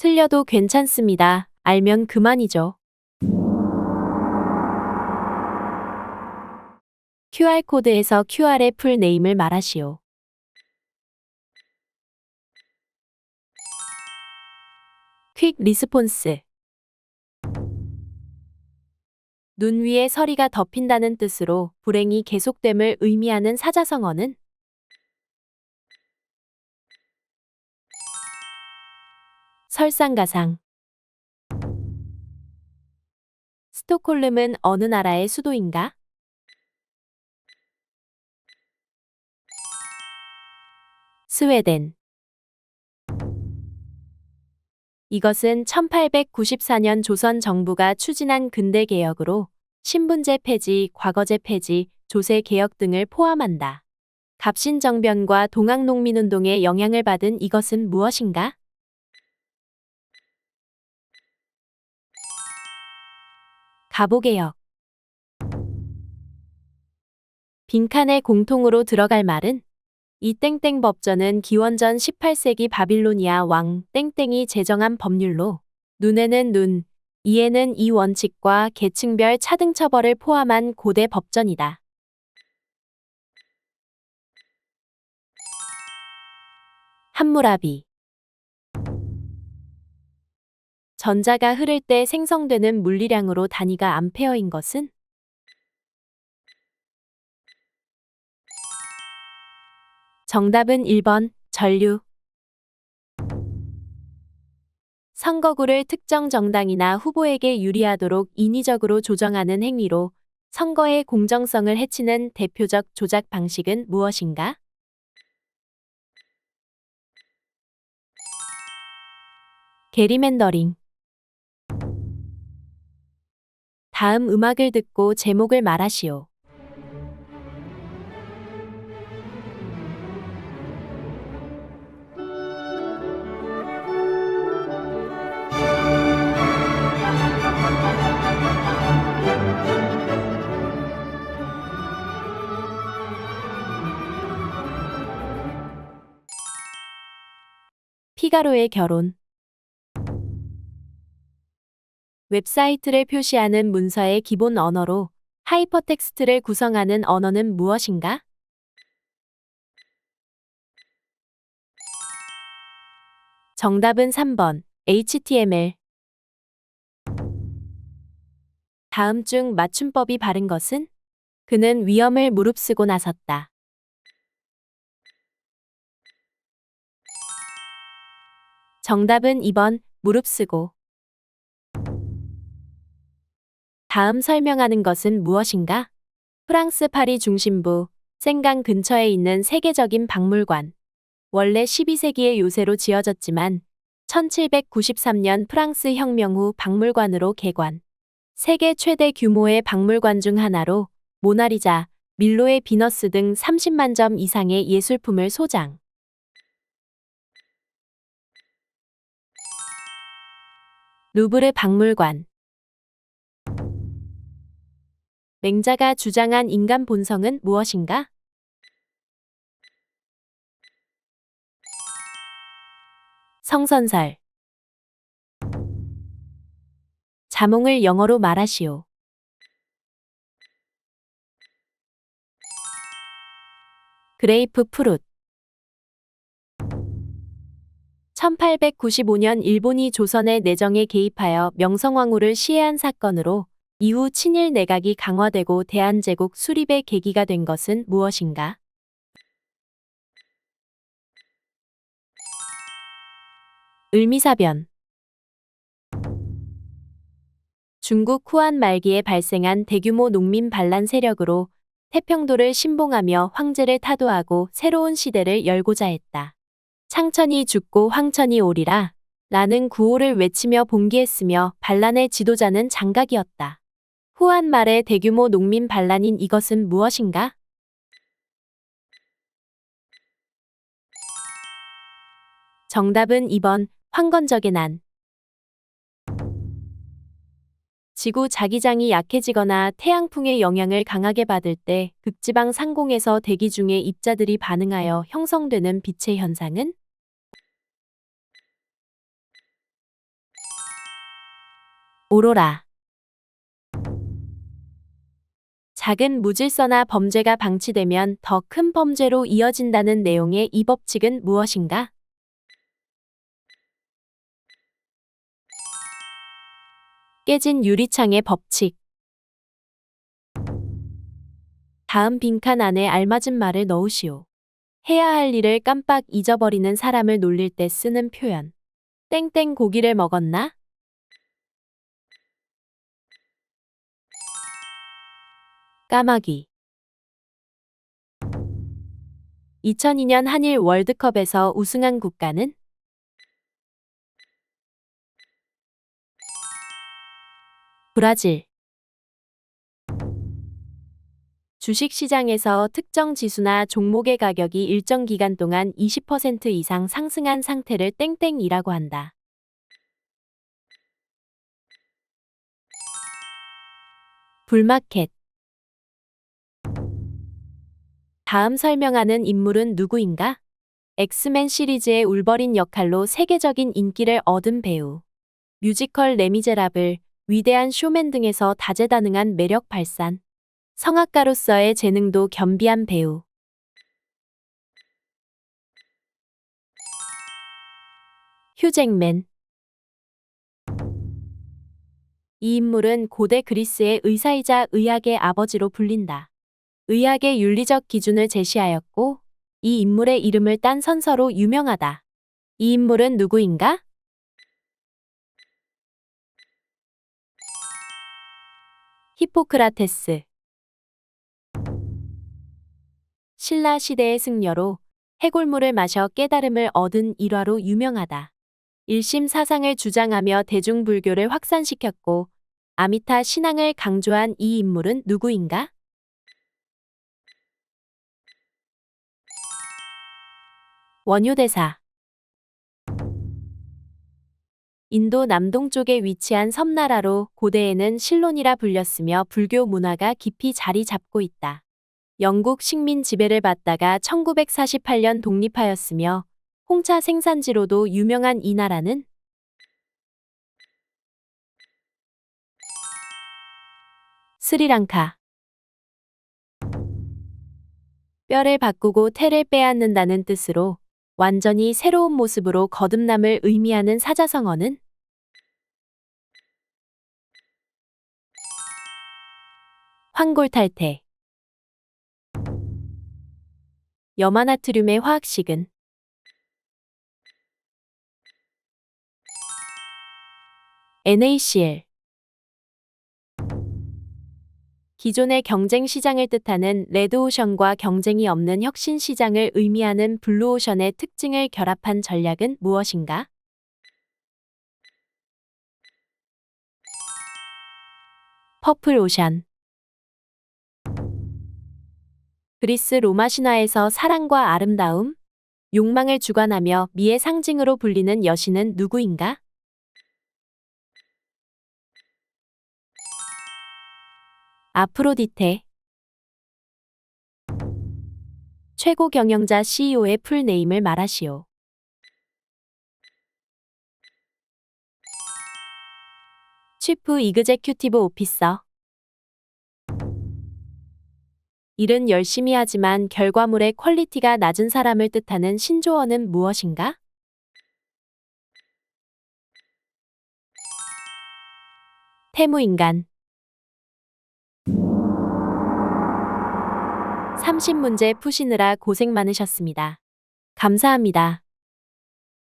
틀려도 괜찮습니다. 알면 그만이죠. QR코드에서 QR의 풀네임을 말하시오. 퀵 리스폰스 눈 위에 서리가 덮인다는 뜻으로 불행이 계속됨을 의미하는 사자성어는 설상가상 스톡홀름은 어느 나라의 수도인가? 스웨덴 이것은 1894년 조선 정부가 추진한 근대 개혁으로 신분제 폐지, 과거제 폐지, 조세 개혁 등을 포함한다. 갑신정변과 동학농민운동의 영향을 받은 이것은 무엇인가? 가보개혁 빈칸에 공통으로 들어갈 말은 이 땡땡 법전은 기원전 18세기 바빌로니아 왕 땡땡이 제정한 법률로 눈에는 눈, 이에는 이 원칙과 계층별 차등 처벌을 포함한 고대 법전이다. 함무라비 전자가 흐를 때 생성되는 물리량으로 단위가 암페어인 것은 정답은 1번 전류. 선거구를 특정 정당이나 후보에게 유리하도록 인위적으로 조정하는 행위로 선거의 공정성을 해치는 대표적 조작 방식은 무엇인가? 게리맨더링. 다음 음악을 듣고 제목을 말하시오. 피가로의 결혼 웹사이트를 표시하는 문서의 기본 언어로 하이퍼텍스트를 구성하는 언어는 무엇인가? 정답은 3번 HTML 다음 중 맞춤법이 바른 것은? 그는 위험을 무릅쓰고 나섰다. 정답은 2번 무릅쓰고 다음 설명하는 것은 무엇인가? 프랑스 파리 중심부 생강 근처에 있는 세계적인 박물관. 원래 12세기의 요새로 지어졌지만 1793년 프랑스 혁명 후 박물관으로 개관. 세계 최대 규모의 박물관 중 하나로 모나리자, 밀로의 비너스 등 30만 점 이상의 예술품을 소장. 루브르 박물관 맹자가 주장한 인간 본성은 무엇인가? 성선설 자몽을 영어로 말하시오. 그레이프 프룻 1895년 일본이 조선의 내정에 개입하여 명성황후를 시해한 사건으로 이후 친일 내각이 강화되고 대한제국 수립의 계기가 된 것은 무엇인가? 을미사변 중국 후한 말기에 발생한 대규모 농민 반란 세력으로 태평도를 신봉하며 황제를 타도하고 새로운 시대를 열고자 했다. 창천이 죽고 황천이 오리라 라는 구호를 외치며 봉기했으며 반란의 지도자는 장각이었다. 후한 말의 대규모 농민 반란인 이것은 무엇인가? 정답은 2번 황건적의 난. 지구 자기장이 약해지거나 태양풍의 영향을 강하게 받을 때 극지방 상공에서 대기 중에 입자들이 반응하여 형성되는 빛의 현상은 오로라. 작은 무질서나 범죄가 방치되면 더 큰 범죄로 이어진다는 내용의 이 법칙은 무엇인가? 깨진 유리창의 법칙. 다음 빈칸 안에 알맞은 말을 넣으시오. 해야 할 일을 깜빡 잊어버리는 사람을 놀릴 때 쓰는 표현. 땡땡 고기를 먹었나? 까마귀. 2002년 한일 월드컵에서 우승한 국가는? 브라질. 주식시장에서 특정 지수나 종목의 가격이 일정 기간 동안 20% 이상 상승한 상태를 땡땡이라고 한다. 불마켓. 다음 설명하는 인물은 누구인가? 엑스맨 시리즈의 울버린 역할로 세계적인 인기를 얻은 배우. 뮤지컬 레미제라블, 위대한 쇼맨 등에서 다재다능한 매력 발산. 성악가로서의 재능도 겸비한 배우. 휴잭맨. 이 인물은 고대 그리스의 의사이자 의학의 아버지로 불린다. 의학의 윤리적 기준을 제시하였고, 이 인물의 이름을 딴 선서로 유명하다. 이 인물은 누구인가? 히포크라테스. 신라 시대의 승려로 해골물을 마셔 깨달음을 얻은 일화로 유명하다. 일심 사상을 주장하며 대중불교를 확산시켰고 아미타 신앙을 강조한 이 인물은 누구인가? 원효대사. 인도 남동쪽에 위치한 섬나라로 고대에는 실론이라 불렸으며 불교 문화가 깊이 자리 잡고 있다. 영국 식민 지배를 받다가 1948년 독립하였으며 홍차 생산지로도 유명한 이 나라는? 스리랑카. 뼈를 바꾸고 태를 빼앗는다는 뜻으로 완전히 새로운 모습으로 거듭남을 의미하는 사자성어는? 황골탈태. 염화나트륨의 화학식은? NaCl 기존의 경쟁 시장을 뜻하는 레드오션과 경쟁이 없는 혁신 시장을 의미하는 블루오션의 특징을 결합한 전략은 무엇인가? 퍼플오션 그리스 로마 신화에서 사랑과 아름다움, 욕망을 주관하며 미의 상징으로 불리는 여신은 누구인가? 아프로디테 최고 경영자 CEO의 풀네임을 말하시오. 치프 이그제큐티브 오피서 일은 열심히 하지만 결과물의 퀄리티가 낮은 사람을 뜻하는 신조어는 무엇인가? 태무인간 30문제 푸시느라 고생 많으셨습니다. 감사합니다.